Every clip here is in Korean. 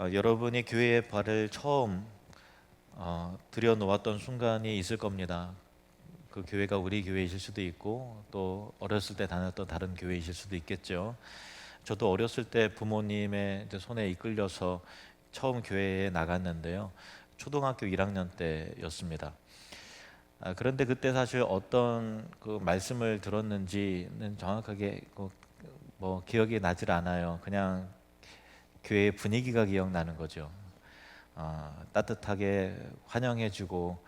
어, 여러분이 교회에 발을 처음 어, 들여놓았던 순간이 있을 겁니다. 그 교회가 우리 교회이실 수도 있고 또 어렸을 때 다녔던 다른 교회이실 수도 있겠죠. 저도 어렸을 때 부모님의 손에 이끌려서 처음 교회에 나갔는데요. 초등학교 1학년 때였습니다. 아, 그런데 그때 사실 어떤 그 말씀을 들었는지는 정확하게 그, 뭐 기억이 나질 않아요. 그냥 교회 분위기가 기억나는 거죠. 아, 따뜻하게 환영해주고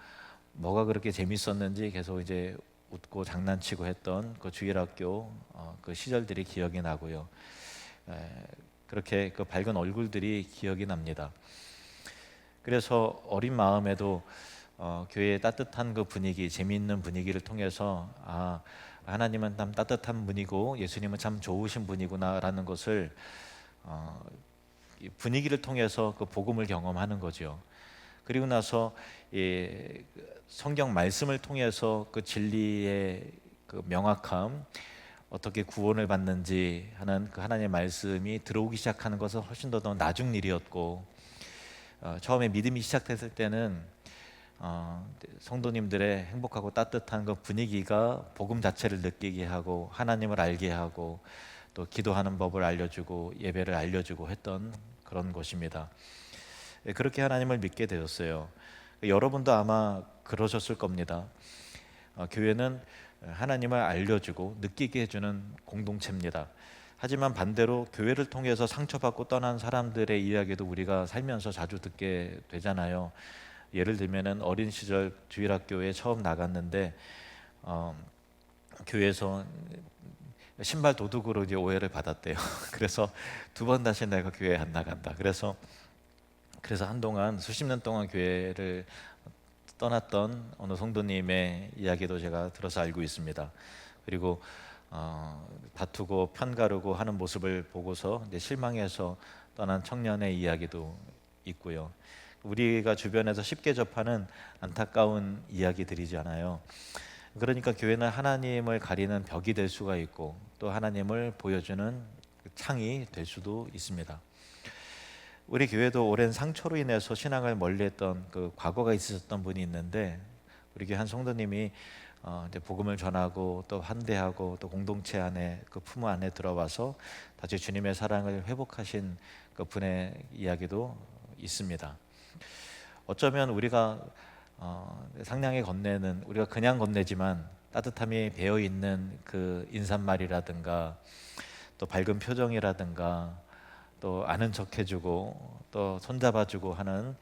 뭐가 그렇게 재밌었는지 계속 이제 웃고 장난치고 했던 그 주일학교 어, 그 시절들이 기억이 나고요. 에, 그렇게 그 밝은 얼굴들이 기억이 납니다. 그래서 어린 마음에도 어, 교회의 따뜻한 그 분위기, 재미있는 분위기를 통해서 아 하나님은 참 따뜻한 분이고 예수님은 참 좋으신 분이구나라는 것을 어, 이 분위기를 통해서 그 복음을 경험하는 거죠. 그리고 나서 이 성경 말씀을 통해서 그 진리의 그 명확함 어떻게 구원을 받는지 하는 그 하나님의 말씀이 들어오기 시작하는 것은 훨씬 더, 더 나중 일이었고 어, 처음에 믿음이 시작됐을 때는 어, 성도님들의 행복하고 따뜻한 그 분위기가 복음 자체를 느끼게 하고 하나님을 알게 하고 또 기도하는 법을 알려주고 예배를 알려주고 했던 그런 것입니다. 예, 그렇게 하나님을 믿게 되었어요. 여러분도 아마 그러셨을 겁니다. 어, 교회는 하나님을 알려주고 느끼게 해주는 공동체입니다. 하지만 반대로 교회를 통해서 상처받고 떠난 사람들의 이야기도 우리가 살면서 자주 듣게 되잖아요. 예를 들면은 어린 시절 주일학교에 처음 나갔는데 어, 교회에서 신발 도둑으로 이제 오해를 받았대요. 그래서 두 번 다시 내가 교회 안 나간다. 그래서 그래서 한동안 수십 년 동안 교회를 떠났던 어느 성도님의 이야기도 제가 들어서 알고 있습니다. 그리고 어, 다투고 편가르고 하는 모습을 보고서 이제 실망해서 떠난 청년의 이야기도 있고요. 우리가 주변에서 쉽게 접하는 안타까운 이야기들이잖아요. 그러니까 교회는 하나님을 가리는 벽이 될 수가 있고 또 하나님을 보여주는 창이 될 수도 있습니다. 우리 교회도 오랜 상처로 인해서 신앙을 멀리했던 그 과거가 있었던 분이 있는데 우리 교회 한 성도님이 어, 이제 복음을 전하고 또 환대하고 또 공동체 안에 그 품 안에 들어와서 다시 주님의 사랑을 회복하신 그 분의 이야기도 있습니다. 어쩌면 우리가 어, 상냥히 건네는 우리가 그냥 건네지만 따뜻함이 배어 있는 그 인사말이라든가 또 밝은 표정이라든가 또 아는 척 해주고 또 손잡아주고 하는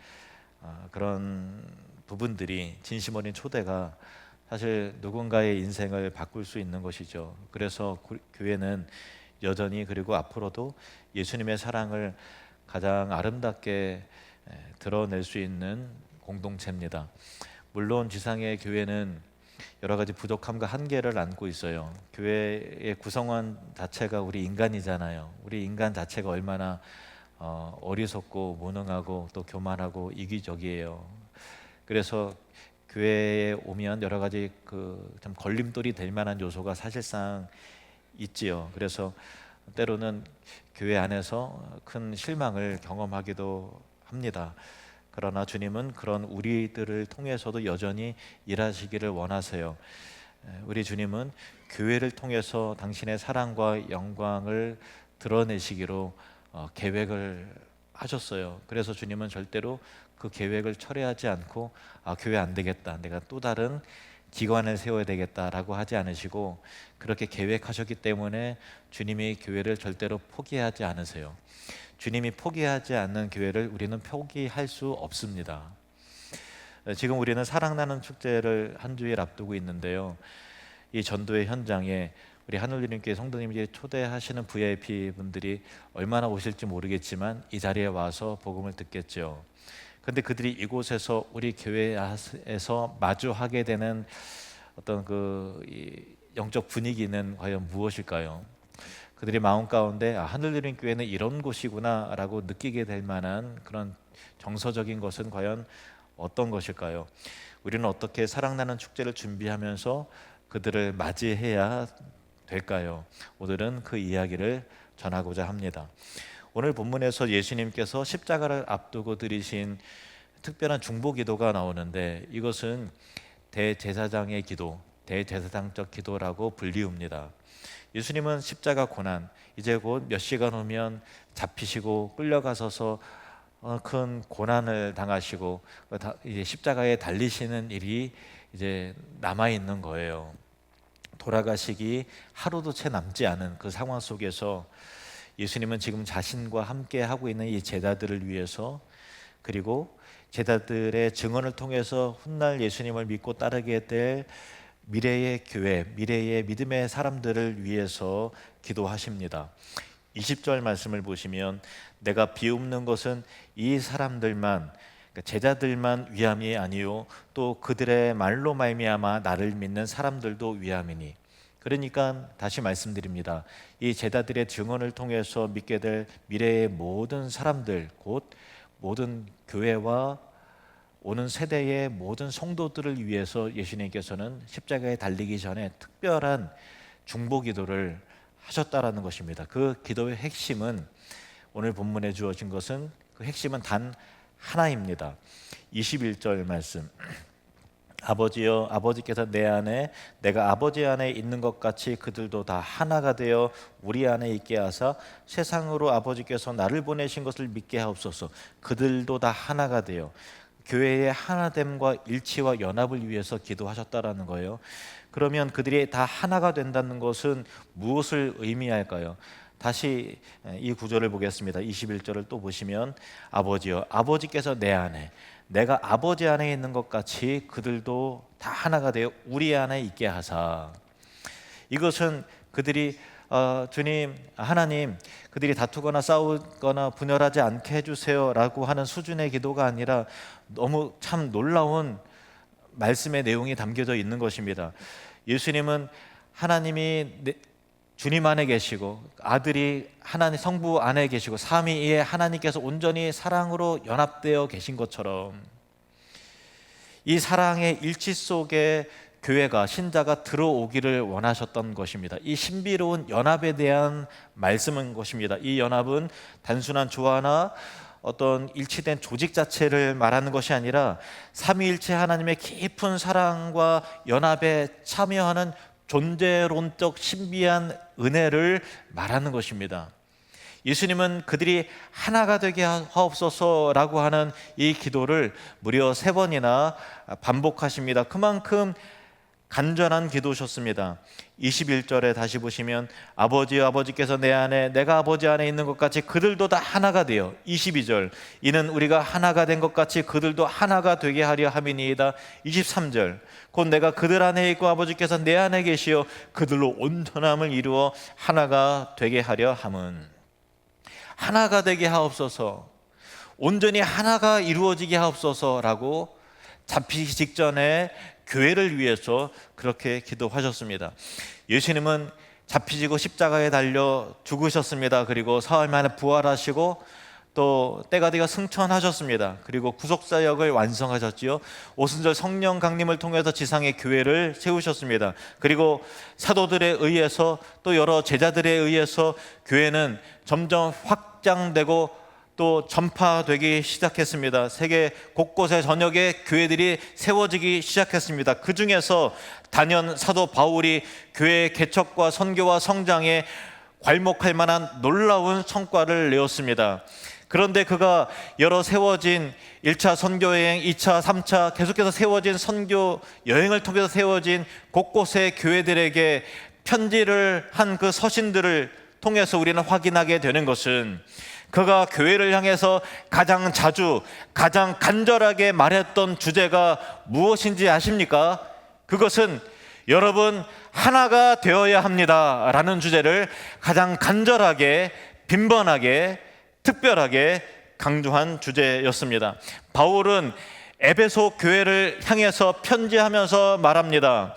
어, 그런 부분들이 진심 어린 초대가 사실 누군가의 인생을 바꿀 수 있는 것이죠. 그래서 교회는 여전히 그리고 앞으로도 예수님의 사랑을 가장 아름답게 드러낼 수 있는 공동체입니다. 물론 지상의 교회는 여러 가지 부족함과 한계를 안고 있어요. 교회의 구성원 자체가 우리 인간이잖아요. 우리 인간 자체가 얼마나 어, 어리석고 무능하고 또 교만하고 이기적이에요. 그래서 교회에 오면 여러 가지 그참 걸림돌이 될 만한 요소가 사실상 있지요. 그래서 때로는 교회 안에서 큰 실망을 경험하기도 합니다. 그러나 주님은 그런 우리들을 통해서도 여전히 일하시기를 원하세요. 우리 주님은 교회를 통해서 당신의 사랑과 영광을 드러내시기로 어, 계획을 하셨어요. 그래서 주님은 절대로 그 계획을 철회하지 않고 아, 교회 안 되겠다. 내가 또 다른 기관을 세워야 되겠다라고 하지 않으시고 그렇게 계획하셨기 때문에 주님이 교회를 절대로 포기하지 않으세요. 주님이 포기하지 않는 교회를 우리는 포기할 수 없습니다. 지금 우리는 사랑나는 축제를 한 주일 앞두고 있는데요. 이 전도의 현장에 우리 하늘님께 성도님이 초대하시는 VIP 분들이 얼마나 오실지 모르겠지만 이 자리에 와서 복음을 듣겠죠. 근데 그들이 이곳에서 우리 교회에서 마주하게 되는 어떤 그 영적 분위기는 과연 무엇일까요? 그들의 마음 가운데 아, 하늘드린 교회는 이런 곳이구나라고 느끼게 될 만한 그런 정서적인 것은 과연 어떤 것일까요? 우리는 어떻게 사랑나는 축제를 준비하면서 그들을 맞이해야 될까요? 오늘은 그 이야기를 전하고자 합니다. 오늘 본문에서 예수님께서 십자가를 앞두고 드리신 특별한 중보 기도가 나오는데 이것은 대제사장의 기도, 대제사장적 기도라고 불리웁니다. 예수님은 십자가 고난 이제 곧 몇 시간 후면 잡히시고 끌려가서서 어, 큰 고난을 당하시고 어, 다- 이제 십자가에 달리시는 일이 이제 남아 있는 거예요. 돌아가시기 하루도 채 남지 않은 그 상황 속에서 예수님은 지금 자신과 함께 하고 있는 이 제자들을 위해서 그리고 제자들의 증언을 통해서 훗날 예수님을 믿고 따르게 될 미래의 교회, 미래의 믿음의 사람들을 위해서 기도하십니다. 20절 말씀을 보시면 내가 비웃는 것은 이 사람들만 그러니까 제자들만 위함이 아니요 또 그들의 말로 말미암아 나를 믿는 사람들도 위함이니 그러니까 다시 말씀드립니다. 이 제자들의 증언을 통해서 믿게 될 미래의 모든 사람들 곧 모든 교회와 오는 세대의 모든 성도들을 위해서 예수님께서는 십자가에 달리기 전에 특별한 중보 기도를 하셨다라는 것입니다. 그 기도의 핵심은 오늘 본문에 주어진 것은 그 핵심은 단 하나입니다. 21절 말씀. 아버지여 아버지께서 내 안에 내가 아버지 안에 있는 것 같이 그들도 다 하나가 되어 우리 안에 있게 하사 세상으로 아버지께서 나를 보내신 것을 믿게 하옵소서 그들도 다 하나가 되어 교회의 하나됨과 일치와 연합을 위해서 기도하셨다라는 거예요. 그러면 그들이 다 하나가 된다는 것은 무엇을 의미할까요? 다시 이 구절을 보겠습니다. 21절을 또 보시면 아버지여 아버지께서 내 안에 내가 아버지 안에 있는 것 같이 그들도 다 하나가 되어 우리 안에 있게 하사 이것은 그들이 어, 주님 하나님 그들이 다투거나 싸우거나 분열하지 않게 해주세요라고 하는 수준의 기도가 아니라 너무 참 놀라운 말씀의 내용이 담겨져 있는 것입니다. 예수님은 하나님이 내- 주님 안에 계시고 아들이 하나님 성부 안에 계시고 삼위이에 하나님께서 온전히 사랑으로 연합되어 계신 것처럼 이 사랑의 일치 속에 교회가 신자가 들어오기를 원하셨던 것입니다. 이 신비로운 연합에 대한 말씀인 것입니다. 이 연합은 단순한 조화나 어떤 일치된 조직 자체를 말하는 것이 아니라 삼위일체 하나님의 깊은 사랑과 연합에 참여하는 존재론적 신비한 은혜를 말하는 것입니다. 예수님은 그들이 하나가 되게 하옵소서라고 하는 이 기도를 무려 세 번이나 반복하십니다. 그만큼 간절한 기도셨습니다. 21절에 다시 보시면 아버지 아버지께서 내 안에 내가 아버지 안에 있는 것 같이 그들도 다 하나가 되어 22절 이는 우리가 하나가 된 것 같이 그들도 하나가 되게 하려 함이니이다. 23절 곧 내가 그들 안에 있고 아버지께서 내 안에 계시어 그들로 온전함을 이루어 하나가 되게 하려 함은. 하나가 되게 하옵소서. 온전히 하나가 이루어지게 하옵소서라고 잡히기 직전에 교회를 위해서 그렇게 기도하셨습니다. 예수님은 잡히시고 십자가에 달려 죽으셨습니다. 그리고 사흘 만에 부활하시고 또 때가 되어 승천하셨습니다. 그리고 구속사역을 완성하셨지요. 오순절 성령 강림을 통해서 지상의 교회를 세우셨습니다. 그리고 사도들에 의해서 또 여러 제자들에 의해서 교회는 점점 확장되고 또 전파되기 시작했습니다. 세계 곳곳에 전역에 교회들이 세워지기 시작했습니다. 그 중에서 단연 사도 바울이 교회의 개척과 선교와 성장에 괄목할 만한 놀라운 성과를 내었습니다. 그런데 그가 여러 세워진 1차 선교 여행, 2차, 3차 계속해서 세워진 선교 여행을 통해서 세워진 곳곳의 교회들에게 편지를 한 그 서신들을 통해서 우리는 확인하게 되는 것은 그가 교회를 향해서 가장 자주 가장 간절하게 말했던 주제가 무엇인지 아십니까? 그것은 여러분 하나가 되어야 합니다 라는 주제를 가장 간절하게 빈번하게 특별하게 강조한 주제였습니다. 바울은 에베소 교회를 향해서 편지하면서 말합니다.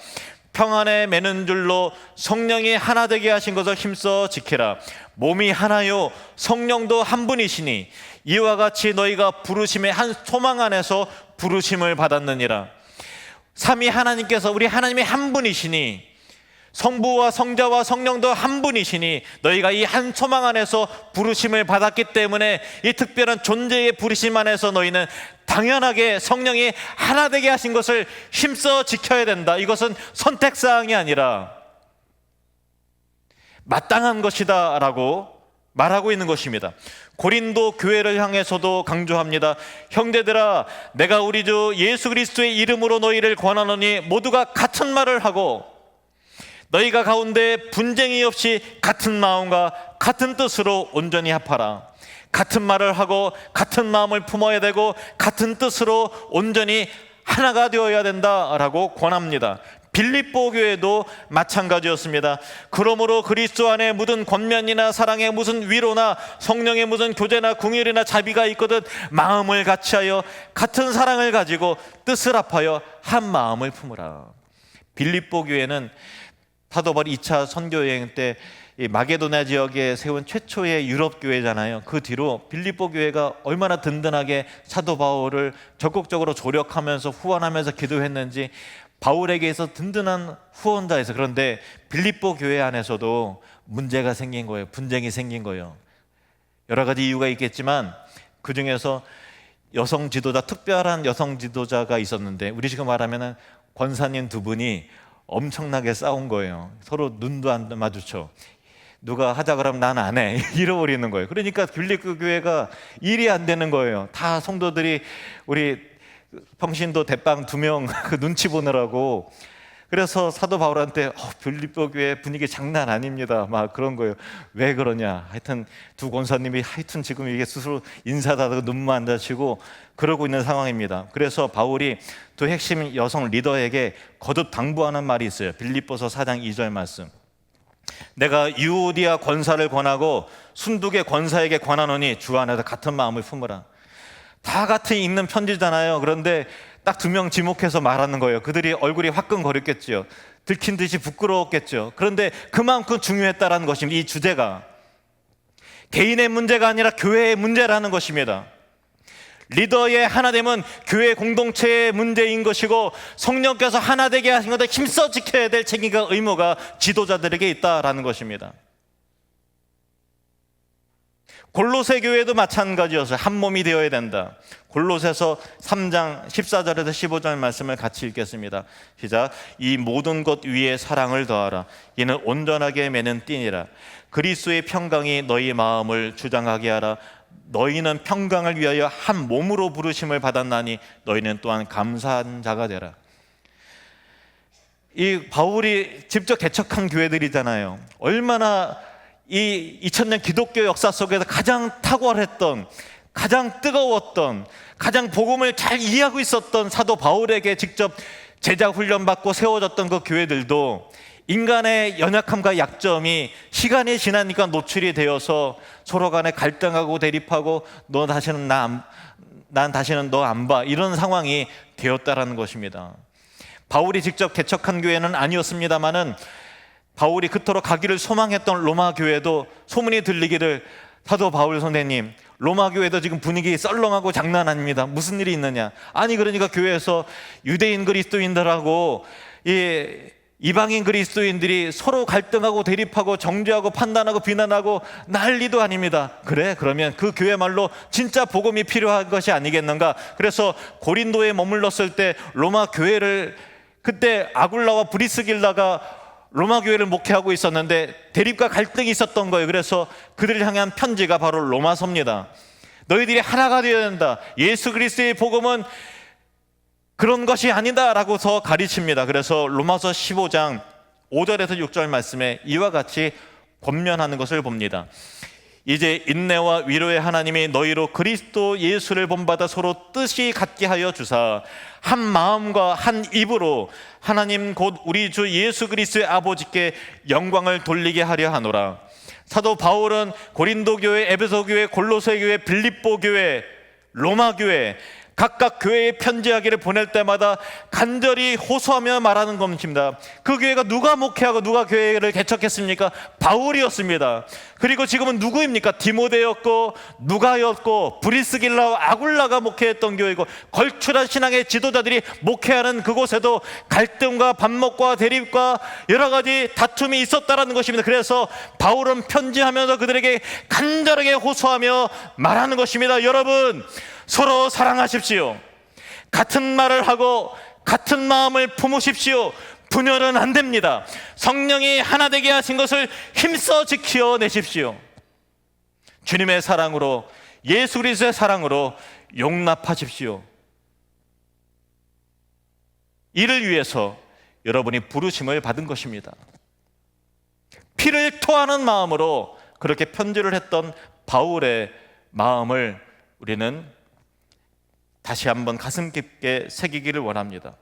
평안에 매는 줄로 성령이 하나 되게 하신 것을 힘써 지키라. 몸이 하나요 성령도 한 분이시니 이와 같이 너희가 부르심의 한 소망 안에서 부르심을 받았느니라. 삼위 하나님께서 우리 하나님의 한 분이시니 성부와 성자와 성령도 한 분이시니 너희가 이 한 소망 안에서 부르심을 받았기 때문에 이 특별한 존재의 부르심 안에서 너희는 당연하게 성령이 하나 되게 하신 것을 힘써 지켜야 된다. 이것은 선택 사항이 아니라 마땅한 것이다 라고 말하고 있는 것입니다. 고린도 교회를 향해서도 강조합니다. 형제들아, 내가 우리 주 예수 그리스도의 이름으로 너희를 권하노니 모두가 같은 말을 하고 너희가 가운데 분쟁이 없이 같은 마음과 같은 뜻으로 온전히 합하라. 같은 말을 하고 같은 마음을 품어야 되고 같은 뜻으로 온전히 하나가 되어야 된다라고 권합니다. 빌립보 교회도 마찬가지였습니다. 그러므로 그리스도 안에 무슨 권면이나 사랑의 무슨 위로나 성령의 무슨 교제나 궁율이나 자비가 있거든 마음을 같이하여 같은 사랑을 가지고 뜻을 합하여 한 마음을 품으라. 빌립보 교회는 사도 바울 2차 선교 여행 때이 마게도나 지역에 세운 최초의 유럽 교회잖아요. 그 뒤로 빌립보 교회가 얼마나 든든하게 사도 바울을 적극적으로 조력하면서 후원하면서 기도했는지 바울에게서 든든한 후원자에서 그런데 빌립보 교회 안에서도 문제가 생긴 거예요. 분쟁이 생긴 거예요. 여러 가지 이유가 있겠지만 그 중에서 여성 지도자 특별한 여성 지도자가 있었는데 우리 지금 말하면은 권사님 두 분이 엄청나게 싸운 거예요. 서로 눈도 안 마주쳐. 누가 하자 그러면 난 안 해. 잃어버리는 거예요. 그러니까 빌립보 교회가 일이 안 되는 거예요. 다 성도들이 우리 평신도 대빵 두 명 그 눈치 보느라고 그래서 사도 바울한테 어, 빌립보 교회 분위기 장난 아닙니다. 막 그런 거예요. 왜 그러냐? 하여튼 두 권사님이 하여튼 지금 이게 스스로 인사다고 눈만 안 다치고 그러고 있는 상황입니다. 그래서 바울이 두 핵심 여성 리더에게 거듭 당부하는 말이 있어요. 빌립보서 4장 2절 말씀. 내가 유오디아 권사를 권하고 순두계 권사에게 권하노니 주 안에서 같은 마음을 품으라. 다 같이 읽는 편지잖아요. 그런데 딱 두 명 지목해서 말하는 거예요. 그들이 얼굴이 화끈거렸겠죠. 들킨 듯이 부끄러웠겠죠. 그런데 그만큼 중요했다라는 것입니다. 이 주제가 개인의 문제가 아니라 교회의 문제라는 것입니다. 리더의 하나됨은 교회 공동체의 문제인 것이고 성령께서 하나 되게 하신 것을 힘써 지켜야 될 책임과 의무가 지도자들에게 있다라는 것입니다. 골로새 교회도 마찬가지였어요. 한 몸이 되어야 된다. 골로새서 3장 14절에서 15절 말씀을 같이 읽겠습니다. 시작. 이 모든 것 위에 사랑을 더하라. 이는 온전하게 매는 띠니라. 그리스도의 평강이 너희 마음을 주장하게 하라. 너희는 평강을 위하여 한 몸으로 부르심을 받았나니 너희는 또한 감사한 자가 되라. 이 바울이 직접 개척한 교회들이잖아요. 얼마나 이 2000년 기독교 역사 속에서 가장 탁월했던 가장 뜨거웠던 가장 복음을 잘 이해하고 있었던 사도 바울에게 직접 제자 훈련 받고 세워졌던 그 교회들도 인간의 연약함과 약점이 시간이 지나니까 노출이 되어서 서로 간에 갈등하고 대립하고 너 다시는 나난 다시는 너 안 봐 이런 상황이 되었다라는 것입니다. 바울이 직접 개척한 교회는 아니었습니다만은 바울이 그토록 가기를 소망했던 로마 교회도 소문이 들리기를 사도 바울 선생님 로마 교회도 지금 분위기 썰렁하고 장난 아닙니다. 무슨 일이 있느냐? 아니 그러니까 교회에서 유대인 그리스도인들하고 이 이방인 그리스도인들이 서로 갈등하고 대립하고 정죄하고 판단하고 비난하고 난리도 아닙니다. 그래 그러면 그 교회 말로 진짜 복음이 필요한 것이 아니겠는가? 그래서 고린도에 머물렀을 때 로마 교회를 그때 아굴라와 브리스길라가 로마 교회를 목회하고 있었는데 대립과 갈등이 있었던 거예요. 그래서 그들을 향한 편지가 바로 로마서입니다. 너희들이 하나가 되어야 된다. 예수 그리스도의 복음은 그런 것이 아니다라고서 가르칩니다. 그래서 로마서 15장 5절에서 6절 말씀에 이와 같이 권면하는 것을 봅니다. 이제 인내와 위로의 하나님이 너희로 그리스도 예수를 본받아 서로 뜻이 같게 하여 주사 한 마음과 한 입으로 하나님 곧 우리 주 예수 그리스도의 아버지께 영광을 돌리게 하려 하노라. 사도 바울은 고린도 교회, 에베소 교회, 골로새 교회, 빌립보 교회, 로마 교회 각각 교회에 편지하기를 보낼 때마다 간절히 호소하며 말하는 것입니다. 그 교회가 누가 목회하고 누가 교회를 개척했습니까? 바울이었습니다. 그리고 지금은 누구입니까? 디모데였고 누가였고 브리스길라 아굴라가 목회했던 교회고 걸출한 신앙의 지도자들이 목회하는 그곳에도 갈등과 반목과 대립과 여러 가지 다툼이 있었다라는 것입니다. 그래서 바울은 편지하면서 그들에게 간절하게 호소하며 말하는 것입니다. 여러분 서로 사랑하십시오. 같은 말을 하고 같은 마음을 품으십시오. 분열은 안 됩니다. 성령이 하나 되게 하신 것을 힘써 지켜 내십시오. 주님의 사랑으로 예수 그리스도의 사랑으로 용납하십시오. 이를 위해서 여러분이 부르심을 받은 것입니다. 피를 토하는 마음으로 그렇게 편지를 했던 바울의 마음을 우리는 다시 한번 가슴 깊게 새기기를 원합니다.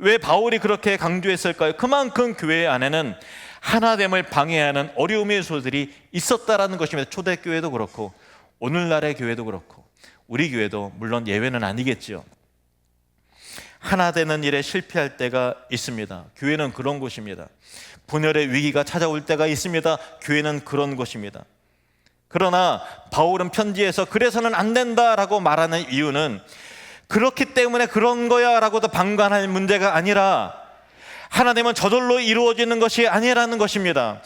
왜 바울이 그렇게 강조했을까요? 그만큼 교회 안에는 하나됨을 방해하는 어려움의 요소들이 있었다라는 것입니다. 초대교회도 그렇고 오늘날의 교회도 그렇고 우리 교회도 물론 예외는 아니겠지요. 하나 되는 일에 실패할 때가 있습니다. 교회는 그런 곳입니다. 분열의 위기가 찾아올 때가 있습니다. 교회는 그런 곳입니다. 그러나 바울은 편지에서 그래서는 안 된다라고 말하는 이유는 그렇기 때문에 그런 거야 라고도 방관할 문제가 아니라 하나님은 저절로 이루어지는 것이 아니라는 것입니다.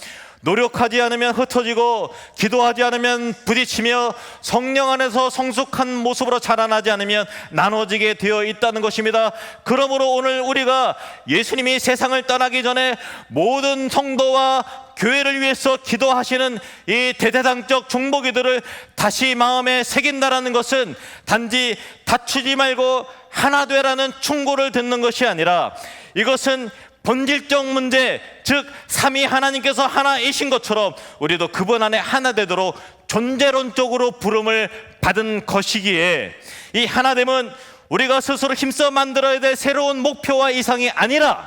노력하지 않으면 흩어지고 기도하지 않으면 부딪히며 성령 안에서 성숙한 모습으로 자라나지 않으면 나눠지게 되어 있다는 것입니다. 그러므로 오늘 우리가 예수님이 세상을 떠나기 전에 모든 성도와 교회를 위해서 기도하시는 이 대대당적 중보기들을 다시 마음에 새긴다라는 것은 단지 다투지 말고 하나 되라는 충고를 듣는 것이 아니라 이것은 본질적 문제, 즉 삼위 하나님께서 하나이신 것처럼 우리도 그분 안에 하나 되도록 존재론적으로 부름을 받은 것이기에 이 하나됨은 우리가 스스로 힘써 만들어야 될 새로운 목표와 이상이 아니라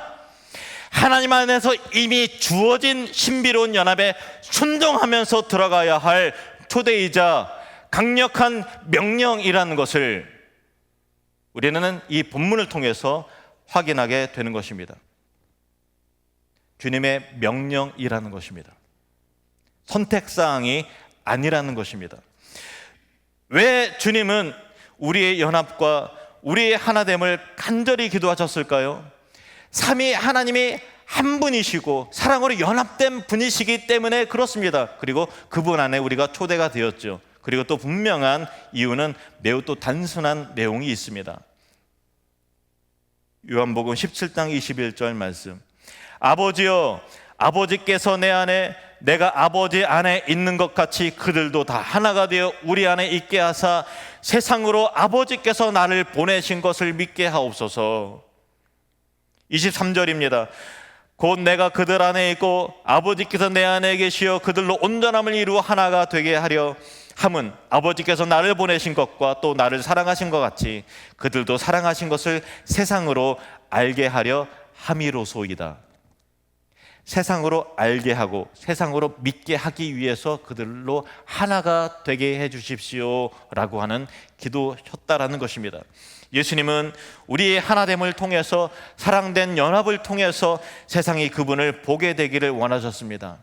하나님 안에서 이미 주어진 신비로운 연합에 순종하면서 들어가야 할 초대이자 강력한 명령이라는 것을 우리는 이 본문을 통해서 확인하게 되는 것입니다. 주님의 명령이라는 것입니다. 선택사항이 아니라는 것입니다. 왜 주님은 우리의 연합과 우리의 하나됨을 간절히 기도하셨을까요? 삼위 하나님이 한 분이시고 사랑으로 연합된 분이시기 때문에 그렇습니다. 그리고 그분 안에 우리가 초대가 되었죠. 그리고 또 분명한 이유는 매우 또 단순한 내용이 있습니다. 요한복음 17장 21절 말씀. 아버지여 아버지께서 내 안에 내가 아버지 안에 있는 것 같이 그들도 다 하나가 되어 우리 안에 있게 하사 세상으로 아버지께서 나를 보내신 것을 믿게 하옵소서. 23절입니다. 곧 내가 그들 안에 있고 아버지께서 내 안에 계시어 그들로 온전함을 이루어 하나가 되게 하려 함은 아버지께서 나를 보내신 것과 또 나를 사랑하신 것 같이 그들도 사랑하신 것을 세상으로 알게 하려 함이로소이다. 세상으로 알게 하고 세상으로 믿게 하기 위해서 그들로 하나가 되게 해 주십시오라고 하는 기도였다라는 것입니다. 예수님은 우리의 하나됨을 통해서 사랑된 연합을 통해서 세상이 그분을 보게 되기를 원하셨습니다.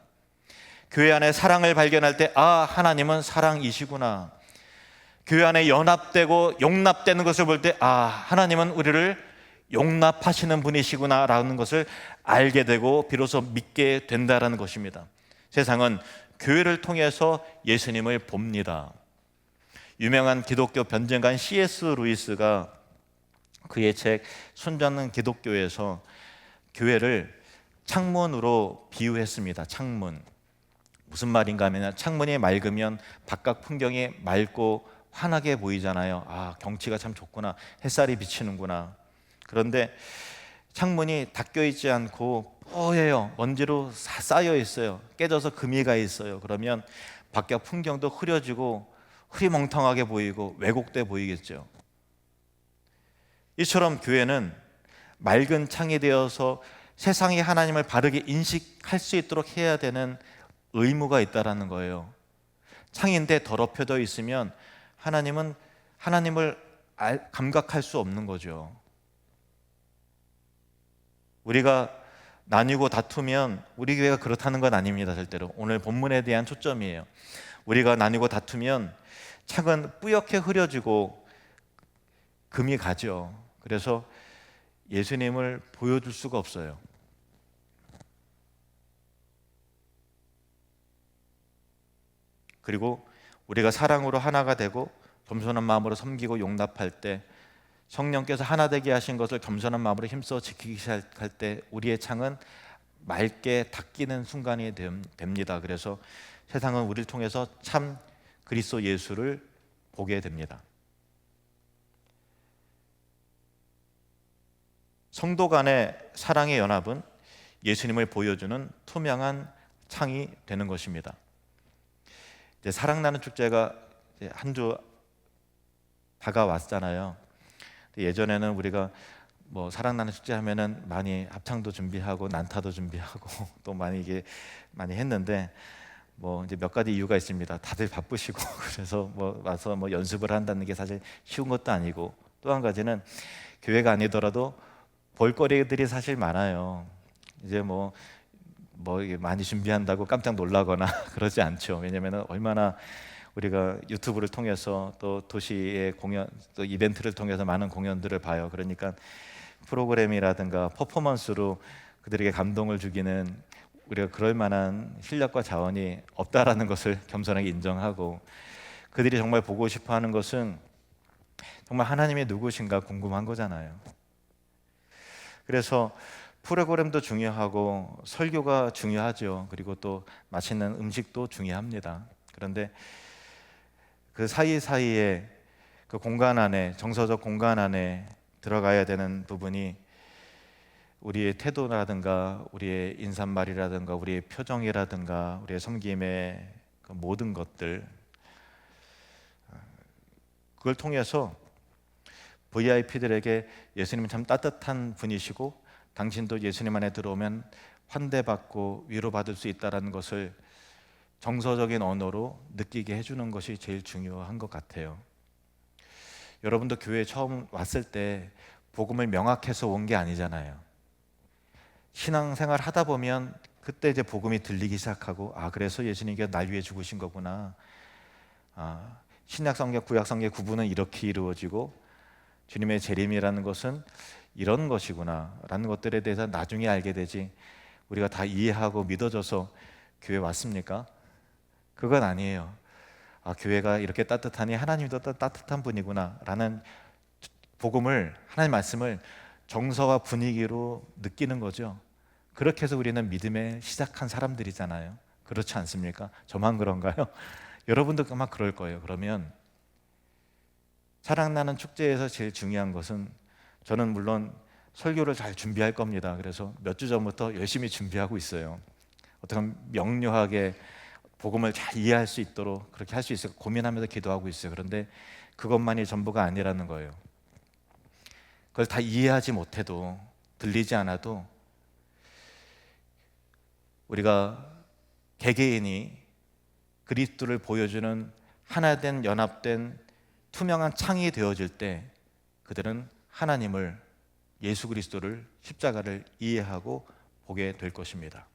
교회 안에 사랑을 발견할 때, 아, 하나님은 사랑이시구나. 교회 안에 연합되고 용납되는 것을 볼 때, 아, 하나님은 우리를 용납하시는 분이시구나라는 것을 알게 되고 비로소 믿게 된다라는 것입니다. 세상은 교회를 통해서 예수님을 봅니다. 유명한 기독교 변증가인 C.S. 루이스가 그의 책 손잡는 기독교에서 교회를 창문으로 비유했습니다. 창문. 무슨 말인가 하면 창문이 맑으면 바깥 풍경이 맑고 환하게 보이잖아요. 아, 경치가 참 좋구나. 햇살이 비치는구나. 그런데 창문이 닫혀 있지 않고 뽀예요. 먼지로 쌓여 있어요. 깨져서 금이 가 있어요. 그러면 바깥 풍경도 흐려지고 흐리멍텅하게 보이고 왜곡돼 보이겠죠. 이처럼 교회는 맑은 창이 되어서 세상이 하나님을 바르게 인식할 수 있도록 해야 되는 의무가 있다라는 거예요. 창인데 더럽혀져 있으면 하나님은 하나님을 감각할 수 없는 거죠. 우리가 나뉘고 다투면 우리 교회가 그렇다는 건 아닙니다. 절대로. 오늘 본문에 대한 초점이에요. 우리가 나뉘고 다투면 창은 뿌옇게 흐려지고 금이 가죠. 그래서 예수님을 보여줄 수가 없어요. 그리고 우리가 사랑으로 하나가 되고 겸손한 마음으로 섬기고 용납할 때 성령께서 하나 되게 하신 것을 겸손한 마음으로 힘써 지키기 시작할 때 우리의 창은 맑게 닦이는 순간이 됨- 됩니다. 그래서 세상은 우리를 통해서 참 그리스도 예수를 보게 됩니다. 성도 간의 사랑의 연합은 예수님을 보여주는 투명한 창이 되는 것입니다. 사랑나는 축제가 한 주 다가왔잖아요. 예전에는 우리가 뭐 사랑나는 축제 하면은 많이 합창도 준비하고 난타도 준비하고 또 많이 이게 많이 했는데 뭐 이제 몇 가지 이유가 있습니다. 다들 바쁘시고 그래서 뭐 와서 뭐 연습을 한다는 게 사실 쉬운 것도 아니고 또 한 가지는 교회가 아니더라도 볼거리들이 사실 많아요. 이제 뭐, 뭐 이게 많이 준비한다고 깜짝 놀라거나 그러지 않죠. 왜냐하면 얼마나 우리가 유튜브를 통해서 또 도시의 공연, 또 이벤트를 통해서 많은 공연들을 봐요. 그러니까 프로그램이라든가 퍼포먼스로 그들에게 감동을 주기는 우리가 그럴 만한 실력과 자원이 없다라는 것을 겸손하게 인정하고 그들이 정말 보고 싶어 하는 것은 정말 하나님이 누구신가 궁금한 거잖아요. 그래서 프로그램도 중요하고 설교가 중요하죠. 그리고 또 맛있는 음식도 중요합니다. 그런데 그 사이사이에 그 공간 안에 정서적 공간 안에 들어가야 되는 부분이 우리의 태도라든가 우리의 인사말이라든가 우리의 표정이라든가 우리의 섬김의 그 모든 것들 그걸 통해서 VIP들에게 예수님은 참 따뜻한 분이시고 당신도 예수님 안에 들어오면 환대받고 위로받을 수 있다라는 것을 정서적인 언어로 느끼게 해주는 것이 제일 중요한 것 같아요. 여러분도 교회 처음 왔을 때 복음을 명확해서 온 게 아니잖아요. 신앙생활 하다 보면 그때 이제 복음이 들리기 시작하고 아 그래서 예수님께서 날 위해 죽으신 거구나. 아, 신약 성경 구약 성경 구분은 이렇게 이루어지고 주님의 재림이라는 것은 이런 것이구나라는 것들에 대해서 나중에 알게 되지 우리가 다 이해하고 믿어져서 교회 왔습니까? 그건 아니에요. 아, 교회가 이렇게 따뜻하니 하나님도 따- 따뜻한 분이구나 라는 복음을 하나님 말씀을 정서와 분위기로 느끼는 거죠. 그렇게 해서 우리는 믿음에 시작한 사람들이잖아요. 그렇지 않습니까? 저만 그런가요? 여러분도 아마 그럴 거예요. 그러면 사랑나는 축제에서 제일 중요한 것은 저는 물론 설교를 잘 준비할 겁니다. 그래서 몇 주 전부터 열심히 준비하고 있어요. 하면 명료하게 복음을 잘 이해할 수 있도록 그렇게 할 수 있을까 고민하면서 기도하고 있어요. 그런데 그것만이 전부가 아니라는 거예요. 그걸 다 이해하지 못해도 들리지 않아도 우리가 개개인이 그리스도를 보여주는 하나된 연합된 투명한 창이 되어질 때 그들은 하나님을 예수 그리스도를 십자가를 이해하고 보게 될 것입니다.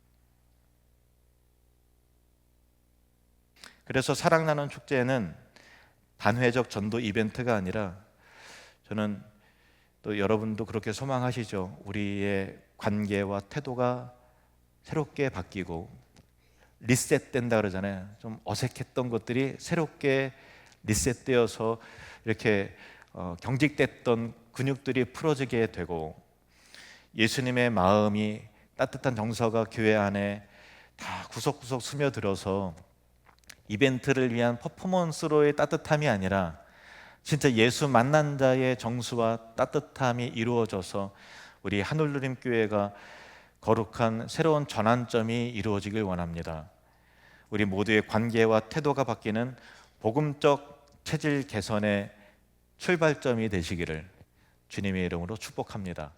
그래서 사랑나는 축제는 단회적 전도 이벤트가 아니라 저는 또 여러분도 그렇게 소망하시죠. 우리의 관계와 태도가 새롭게 바뀌고 리셋된다 그러잖아요. 좀 어색했던 것들이 새롭게 리셋되어서 이렇게 어, 경직됐던 근육들이 풀어지게 되고 예수님의 마음이 따뜻한 정서가 교회 안에 다 구석구석 스며들어서 이벤트를 위한 퍼포먼스로의 따뜻함이 아니라 진짜 예수 만난 자의 정수와 따뜻함이 이루어져서 우리 하늘누림 교회가 거룩한 새로운 전환점이 이루어지길 원합니다. 우리 모두의 관계와 태도가 바뀌는 복음적 체질 개선의 출발점이 되시기를 주님의 이름으로 축복합니다.